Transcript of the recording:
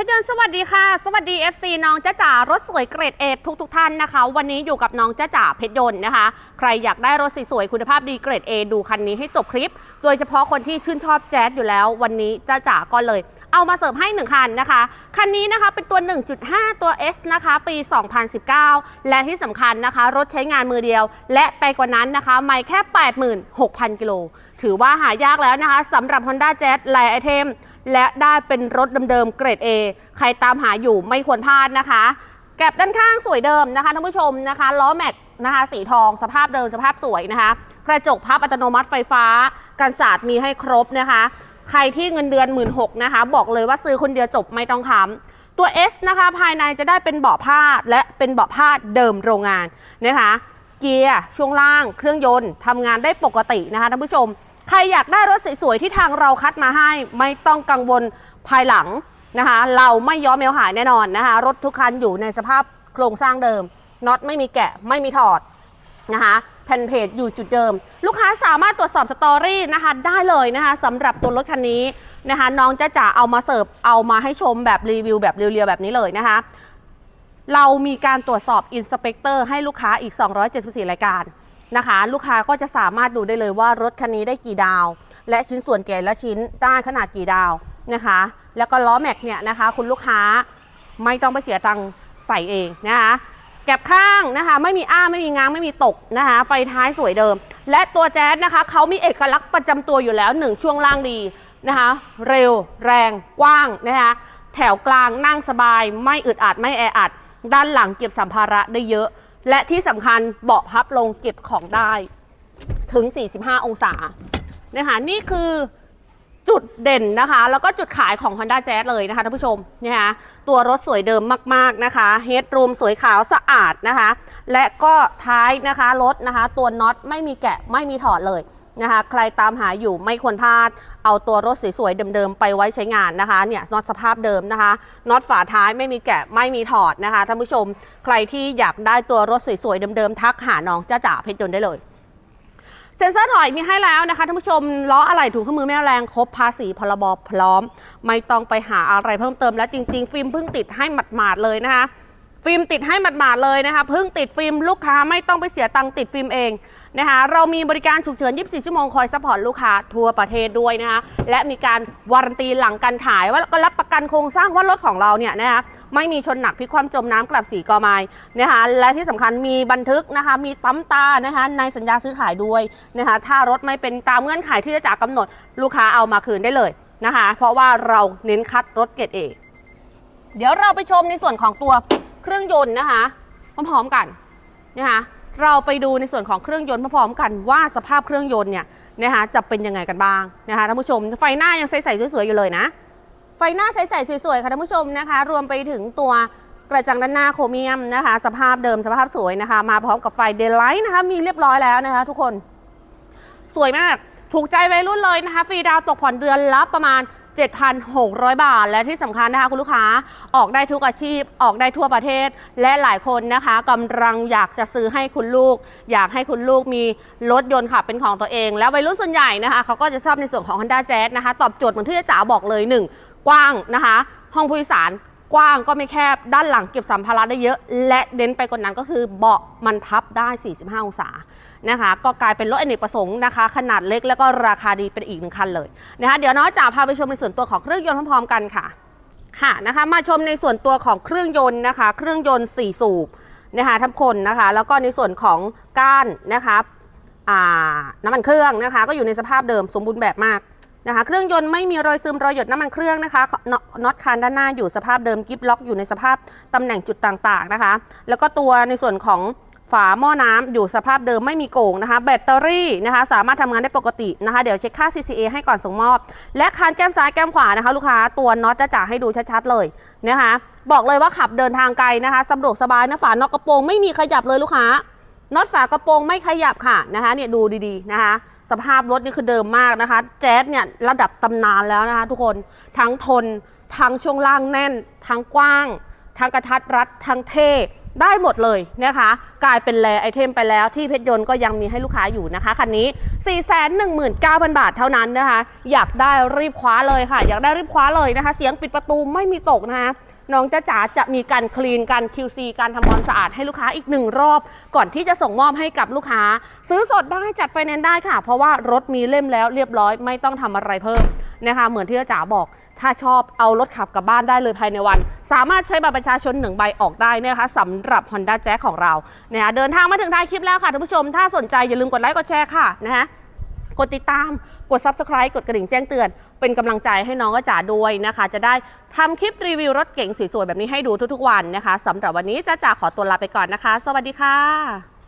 ชรยนสวัสดีค่ะ สวัสดี FC น้องจ้าจ๋ารถสวยเกรดเอทุกทุกท่านนะคะ วันนี้อยู่กับน้องจ้าจ๋าเพชรยนต์นะคะ ใครอยากได้รถสวยๆคุณภาพดีเกรด A ดูคันนี้ให้จบคลิป โดยเฉพาะคนที่ชื่นชอบแจ๊สอยู่แล้ว วันนี้จ้าจ๋าก็เลยเอามาเสริมให้ 1 คันนะคะ คันนี้นะคะเป็นตัว 1.5 ตัว S นะคะ ปี 2019 และที่สำคัญนะคะ รถใช้งานมือเดียว และไปกว่านั้นนะคะไม่แค่ 86,000 กิโล ถือว่าหายากแล้วนะคะสำหรับ Honda Jazz หลายไอเทม และได้เป็นรถเดิมๆเกรด A ใครตามหาอยู่ไม่ควรพลาดนะคะแก็บด้านข้างสวยเดิมนะคะท่านผู้ชมนะคะล้อแม็กนะคะสีทองสภาพเดิมสภาพสวยนะคะกระจกพับอัตโนมัติไฟฟ้ากันศาสตร์มีให้ครบนะคะ ใครที่เงินเดือน 1 6ื่นนะคะ บอกเลยว่าซื้อคนเดียวจบไม่ต้องค้ำตัว S นะคะ ภายในจะได้เป็นเบาะผ้าและเป็นเบาะผ้าเดิมโรงงานนะคะ เกียร์ช่วงล่างเครื่องยนต์ทำงานได้ปกตินะคะท่านผู้ชม ใครอยากได้รถสวยๆที่ทางเราคัดมาให้ ไม่ต้องกังวลภายหลังนะคะ เราไม่ย้อมเมลหายแน่นอนนะคะ รถทุกคันอยู่ในสภาพโครงสร้างเดิมน็อตไม่มีแกะไม่มีถอดนะคะแผ่นเพจอยู่จุดเดิม ลูกค้าสามารถตรวจสอบสตอรี่นะคะได้เลยนะคะสำหรับตัวรถคันนี้นะคะ น้องจะจ๋าเอามาเสิร์ฟเอามาให้ชมแบบรีวิวแบบเรียวๆแบบนี้เลยนะคะ เรามีการตรวจสอบอินสเปกเตอร์ให้ลูกค้าอีก 274 รายการ นะคะ ลูกค้าก็จะสามารถดูได้เลยว่ารถคันนี้ได้กี่ดาว และชิ้นส่วนแก่และชิ้นได้ขนาดกี่ดาวนะคะ แล้วก็ล้อแม็กเนี่ยนะคะ คุณลูกค้าไม่ต้องไปเสียตังค์ใส่เองนะคะแก็บข้างนะคะไม่มีอ้าไม่มีง้างไม่มีตกนะคะไฟท้ายสวยเดิม และตัวแจ๊สนะคะเขามีเอกลักษณ์ประจำตัวอยู่แล้วหนึ่งช่วงล่างดีนะคะ เร็ว แรง กว้างนะคะแถวกลางนั่งสบาย ไม่อึดอัดไม่แออัด ด้านหลังเก็บสัมภาระได้เยอะ และที่สำคัญเบาะพับลงเก็บของได้ถึง 45 องศานะคะนี่คือจุดเด่นนะคะ แล้วก็จุดขายของ Honda Jazz เลยนะคะท่านผู้ชมนะคะตัวรถสวยเดิมมากๆนะคะเฮดรูมสวยขาวสะอาดนะคะ และก็ท้ายนะคะรถนะคะ ตัวน็อตไม่มีแกะไม่มีถอดเลย นะคะ ใครตามหาอยู่ไม่ควรพลาด เอาตัวรถสวยๆเดิมๆไปไว้ใช้งานนะคะ เนี่ยน็อตสภาพเดิมนะคะน็อตฝาท้ายไม่มีแกะไม่มีถอดนะคะท่านผู้ชม ใครที่อยากได้ตัวรถสวยๆเดิมๆทักหาน้องจ้าจ๋าเพชรยนต์ได้เลยเซ็นเซอร์ถอยมีให้แล้วนะคะท่านผู้ชมล้ออะไหล่ถุงเครื่อมือแม่แรงครบภาษีพรบพร้อม ไม่ต้องไปหาอะไรเพิ่มเติมแล้วจริง ๆ ฟิล์มเพิ่งติดให้หมาดๆเลยนะคะ ฟิล์มติดให้หมาดๆเลยนะคะเพิ่งติดฟิล์มลูกค้าไม่ต้องไปเสียตังค์ติดฟิล์มเอง นะคะเรามีบริการฉุกเฉิน 24 ชั่วโมงคอยซัพพอร์ตลูกค้าทั่วประเทศด้วยนะคะและมีการวารันตีหลังการขายว่าก็รับประกันโครงสร้างว่ารถของเราเนี่ยนะคะไม่มีชนหนักพลิกความจมน้ำกลับสีกอไม้นะคะและที่สำคัญมีบันทึกนะคะมีตั้มตานะคะในสัญญาซื้อขายด้วยนะคะถ้ารถไม่เป็นตามเงื่อนไขที่จะจากกำหนดลูกค้าเอามาคืนได้เลยนะคะเพราะว่าเราเน้นคัดรถเกรดเอเดี๋ยวเราไปชมในส่วนของตัวเครื่องยนต์นะคะพร้อมๆกันนะคะ เราไปดูในส่วนของเครื่องยนต์พร้อมๆกันว่าสภาพเครื่องยนต์เนี่ยนะคะจะเป็นยังไงกันบ้างนะคะท่านผู้ชม ไฟหน้ายังใสๆสวยๆอยู่เลยนะ ไฟหน้าใสๆสวยๆค่ะท่านผู้ชมนะคะ รวมไปถึงตัวกระจังด้านหน้าโครเมียมนะคะ สภาพเดิมสภาพสวยนะคะ มาพร้อมกับไฟเดลไลท์นะคะมีเรียบร้อยแล้วนะคะ ทุกคนสวยมากถูกใจวัยรุ่นเลยนะคะ ฟรีดาวตกผ่อนเดือนละประมาณ 7,600 บาท และที่สำคัญนะคะคุณลูกค้าออกได้ทุกอาชีพออกได้ทั่วประเทศ และหลายคนนะคะกำลังอยากจะซื้อให้คุณลูก อยากให้คุณลูกมีรถยนต์ขับเป็นของตัวเอง แล้ววัยรุ่นส่วนใหญ่นะคะเขาก็จะชอบในส่วนของ Honda Jazz นะคะ ตอบโจทย์เหมือนที่จ๋าบอกเลย 1 กว้างนะคะ ห้องผู้โดยสาร กว้างก็ไม่แคบ ด้านหลังเก็บสัมภาระได้เยอะ และเน้นไปกว่านั้นก็คือเบาะมันพับได้ 45 องศานะคะ ก็กลายเป็นรถอเนกประสงค์นะคะ ขนาดเล็กแล้วก็ราคาดีเป็นอีกหนึ่งคันเลยนะคะ เดี๋ยวน้องจ๋าพาไปชมในส่วนตัวของเครื่องยนต์พร้อมๆกันค่ะ ค่ะนะคะ มาชมในส่วนตัวของเครื่องยนต์นะคะ เครื่องยนต์ 4 สูบนะคะทั้งคนนะคะ แล้วก็ในส่วนของก้านนะคะน้ำมันเครื่องนะคะ ก็อยู่ในสภาพเดิมสมบูรณ์แบบมาก นะคะเครื่องยนต์ไม่มีรอยซึมรอยหยดน้ำมันเครื่องนะคะน็อตคานด้านหน้าอยู่สภาพเดิมกิฟล็อกอยู่ในสภาพตำแหน่งจุดต่างๆนะคะ แล้วก็ตัวในส่วนของฝาหม้อน้ำอยู่สภาพเดิมไม่มีโก่งนะคะ แบตเตอรี่นะคะสามารถทำงานได้ปกตินะคะ เดี๋ยวเช็คค่า CCA ให้ก่อนส่งมอบ และคานแก้มซ้ายแก้มขวานะคะ ลูกค้าตัวน็อตจะจ่าให้ดูชัดๆเลยนะคะ บอกเลยว่าขับเดินทางไกลนะคะสะดวกสบายนะฝาน็อตกระโปรงไม่มีขยับเลยลูกค้าน็อตฝากระโปรงไม่ขยับค่ะนะคะเนี่ยดูดีๆนะคะ สภาพรถนี่คือเดิมมากนะคะ แจ๊สเนี่ยระดับตำนานแล้วนะคะทุกคนทั้งทน ทั้งช่วงล่างแน่น ทั้งกว้าง ทั้งกระทัดรัด ทั้งเท่ได้หมดเลยนะคะ กลายเป็นแลไอเทมไปแล้วที่เพชรยนต์ก็ยังมีให้ลูกค้าอยู่นะคะคันนี้ 419,000 บาทเท่านั้นนะคะ อยากได้รีบคว้าเลยค่ะ อยากได้รีบคว้าเลยนะคะ เสียงปิดประตูไม่มีตกนะคะ น้องจ้าจ๋าจะมีการคลีนการ QC การทำความสะอาดให้ลูกค้าอีกหนึ่งรอบ ก่อนที่จะส่งมอบให้กับลูกค้า ซื้อสดได้จัดไฟแนนซ์ได้ค่ะ เพราะว่ารถมีเล่มแล้วเรียบร้อยไม่ต้องทำอะไรเพิ่มนะคะ เหมือนที่จ้าจ๋าบอกถ้าชอบเอารถขับกลับบ้านได้เลยภายในวัน สามารถใช้บัตรประชาชนหนึ่งใบออกได้นะคะสำหรับ Honda Jazz ของเรานะคะเดินทางมาถึงท้ายคลิปแล้วค่ะท่านผู้ชม ถ้าสนใจอย่าลืมกดไลค์กดแชร์ค่ะนะคะ กดติดตาม กด Subscribe กดกระดิ่งแจ้งเตือน เป็นกำลังใจให้น้องก็จ๋าด้วยนะคะ จะได้ทำคลิปรีวิวรถเก๋งสวยๆแบบนี้ให้ดูทุกๆวันนะคะสำหรับวันนี้จ้าจ๋าขอตัวลาไปก่อนนะคะ สวัสดีค่ะ